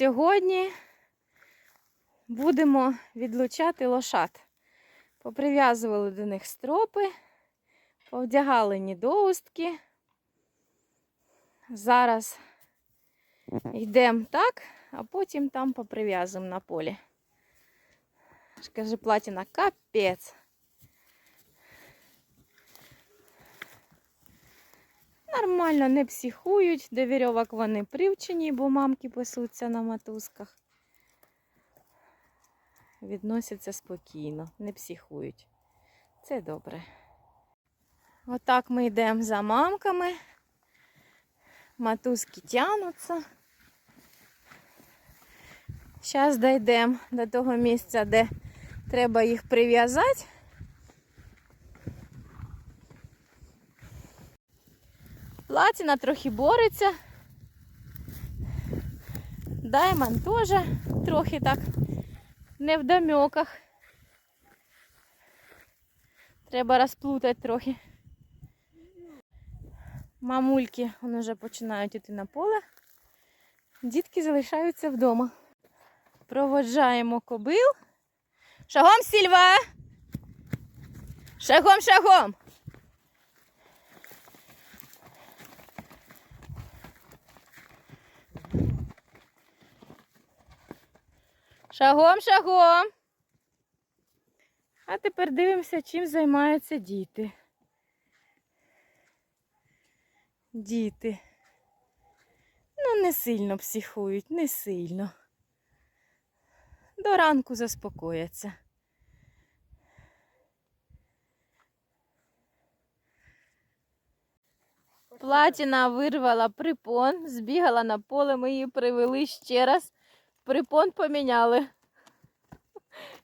Сьогодні будемо відлучати лошад. Поприв'язували до них стропи, повдягали нідоустки. Зараз йдемо так, а потім там поприв'язуємо на полі. Каже Платіна, капець. Нормально не психують, до вірьовок вони привчені, бо мамки пасуться на матузках. Відносяться спокійно, не психують. Це добре. Отак ми йдемо за мамками. Матузки тянуться. Зараз дійдемо до того місця, де треба їх прив'язати. Платіна трохи бореться. Даймон теж трохи так не в домеках. Треба розплутати трохи. Мамульки вони вже починають йти на поле. Дітки залишаються вдома. Проводжаємо кобил. Шагом, Сільва! Шагом, шагом! Шагом, шагом. А тепер дивимося, чим займаються діти. Діти. Ну, не сильно психують, не сильно. До ранку заспокояться. Платіна вирвала припон, збігала на поле, ми її привели ще раз. Припон поміняли.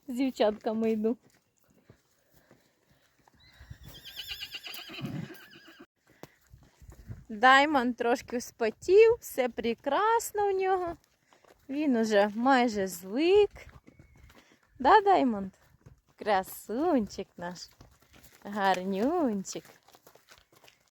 З дівчатками йду. Даймон трошки спотів, все прекрасно у нього. Він уже майже звик. Да, Даймонд? Красунчик наш. Гарнюнчик.